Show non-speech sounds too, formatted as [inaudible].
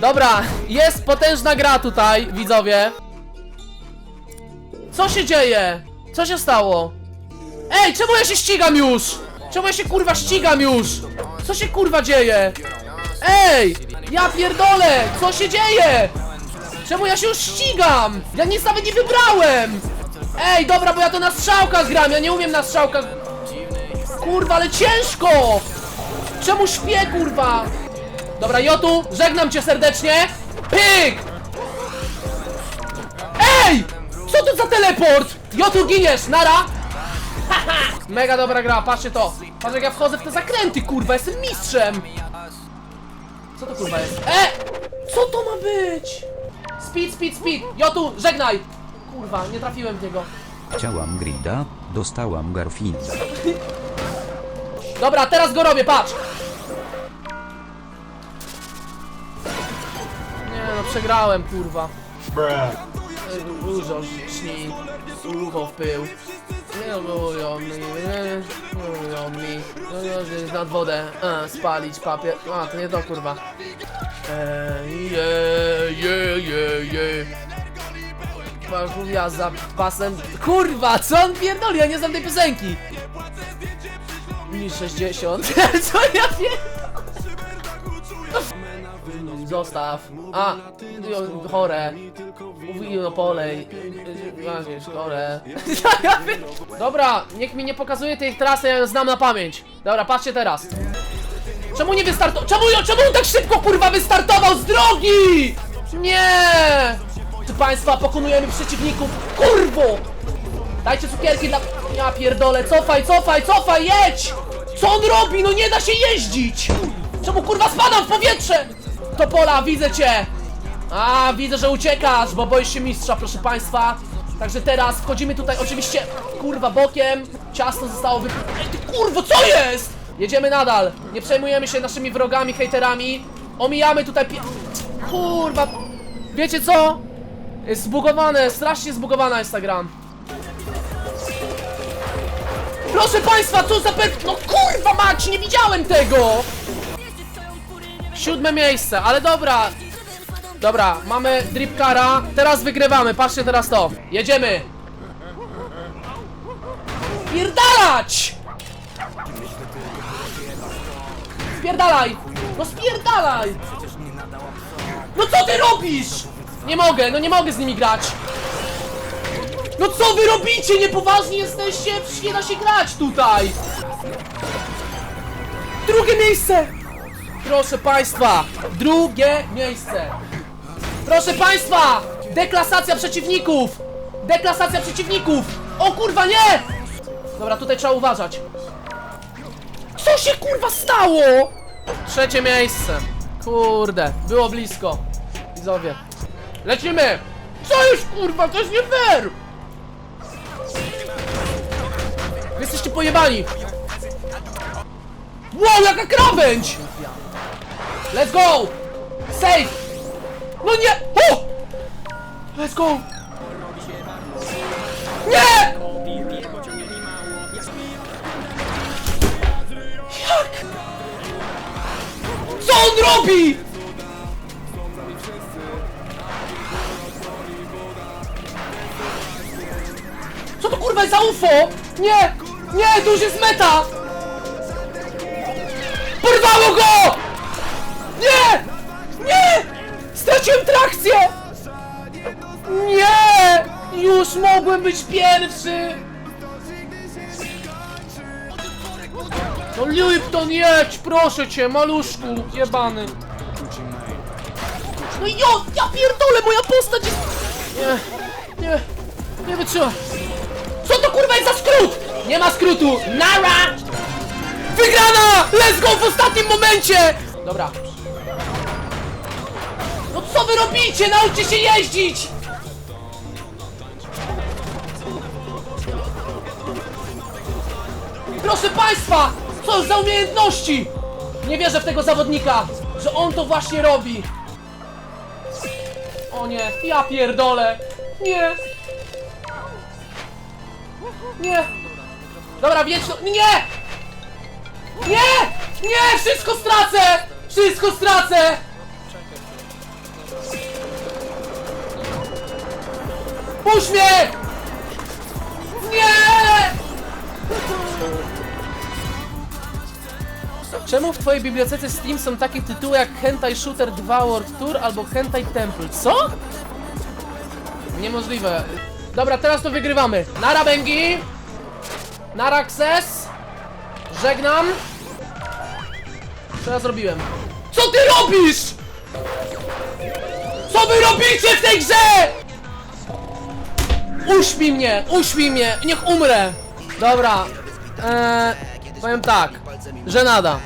Dobra, jest potężna gra tutaj, widzowie. Co się dzieje? Co się stało? Ej, czemu ja się ścigam już? Czemu ja się kurwa ścigam już? Co się kurwa dzieje? Ej! Ja pierdolę! Co się dzieje? Czemu ja się już ścigam? Ja nic nawet nie wybrałem! Ej, dobra, bo ja to na strzałkach gram, ja nie umiem na strzałkach. Kurwa, ale ciężko! Czemu śpię, kurwa? Dobra, Jotu, żegnam cię serdecznie. Pyk! Ej! Co to za teleport? Jotu, giniesz, nara! Haha! [laughs] Mega dobra gra, patrzcie to. Patrz jak ja wchodzę w te zakręty, kurwa, jestem mistrzem. Co to kurwa jest? E! Co to ma być? Speed, speed, speed! Jotu, żegnaj! Kurwa, nie trafiłem w niego. Chciałam grida, dostałam Garfinda. [laughs] Dobra, teraz go robię, patrz! Nie no, przegrałem, kurwa. Dużo śni, ucho w pył. Nie mówią mi, nie mówią mi. No, no, nad wodę, a, spalić papier. A, to nie to, kurwa. Ej, je, je, je, je. Ja za pasem. Kurwa, co on pierdoli? Ja nie znam tej piosenki. Mi 60. [laughs] Co ja wiem? Zostaw. A, chore. Mówi no polej. Masz chore. [laughs] Ja wiem. Dobra, niech mi nie pokazuje tej trasy, ja ją znam na pamięć. Dobra, patrzcie teraz. Czemu nie wystartował? Czemu, czemu on tak szybko kurwa wystartował z drogi? Nie! Czy państwa pokonujemy przeciwników? Kurwo! Dajcie cukierki dla... Ja pierdolę, cofaj, cofaj, cofaj, jedź! Co on robi? No nie da się jeździć! Czemu kurwa spadam w powietrze? Topola, widzę cię! A, widzę, że uciekasz, bo boisz się mistrza, proszę państwa. Także teraz wchodzimy tutaj oczywiście, kurwa, bokiem. Ciasto zostało wyp... Ej, ty kurwo, co jest? Jedziemy nadal. Nie przejmujemy się naszymi wrogami, hejterami. Omijamy tutaj. Kurwa. Wiecie co? Jest zbugowane, strasznie zbugowana jest ta gra. Proszę państwa, co za pet... No kurwa mać, nie widziałem tego! Siódme miejsce, ale dobra. Dobra, mamy dripkara. Teraz wygrywamy, patrzcie teraz to. Jedziemy. Spierdalać! Spierdalaj! No spierdalaj! No co ty robisz? Nie mogę, no nie mogę z nimi grać. No co wy robicie? Niepoważni jesteście? Przecież nie da się grać tutaj! Drugie miejsce! Proszę państwa, drugie miejsce. Proszę państwa, deklasacja przeciwników! Deklasacja przeciwników! O kurwa nie! Dobra, tutaj trzeba uważać. Co się kurwa stało? Trzecie miejsce. Kurde, było blisko. Widzowie. Lecimy! Co już kurwa, to jest nie fair! Jesteście pojebani! Wow, jaka krawędź! Let's go! Safe! No nie! O! Let's go! Nie! Jak? Co on robi? Co to kurwa jest za UFO? Nie! Nie, to już jest meta! Porwało go! Już mogłem być pierwszy! No Lipton jedź, proszę cię, maluszku, jebany. No jo, ja pierdolę, moja postać jest... Nie, nie, nie wytrzymam. Co to kurwa jest za skrót? Nie ma skrótu, nara! Wygrana! Let's go w ostatnim momencie! Dobra. No co wy robicie? Nauczcie się jeździć! Proszę państwa! Co za umiejętności! Nie wierzę w tego zawodnika, że on to właśnie robi. O nie, ja pierdolę. Nie. Nie. Dobra, wieczno... Nie! Nie! Nie! Wszystko stracę! Wszystko stracę! Uśmiech! Nie! Czemu w twojej bibliotece Steam są takie tytuły jak Hentai Shooter 2 World Tour albo Hentai Temple? Co? Niemożliwe. Dobra, teraz to wygrywamy. Nara Bengi! Nara Access! Żegnam! Co ja zrobiłem? Co ty robisz? Co wy robicie w tej grze? Uśmij mnie, uśmij mnie, niech umrę. Dobra, eee, powiem tak, żenada.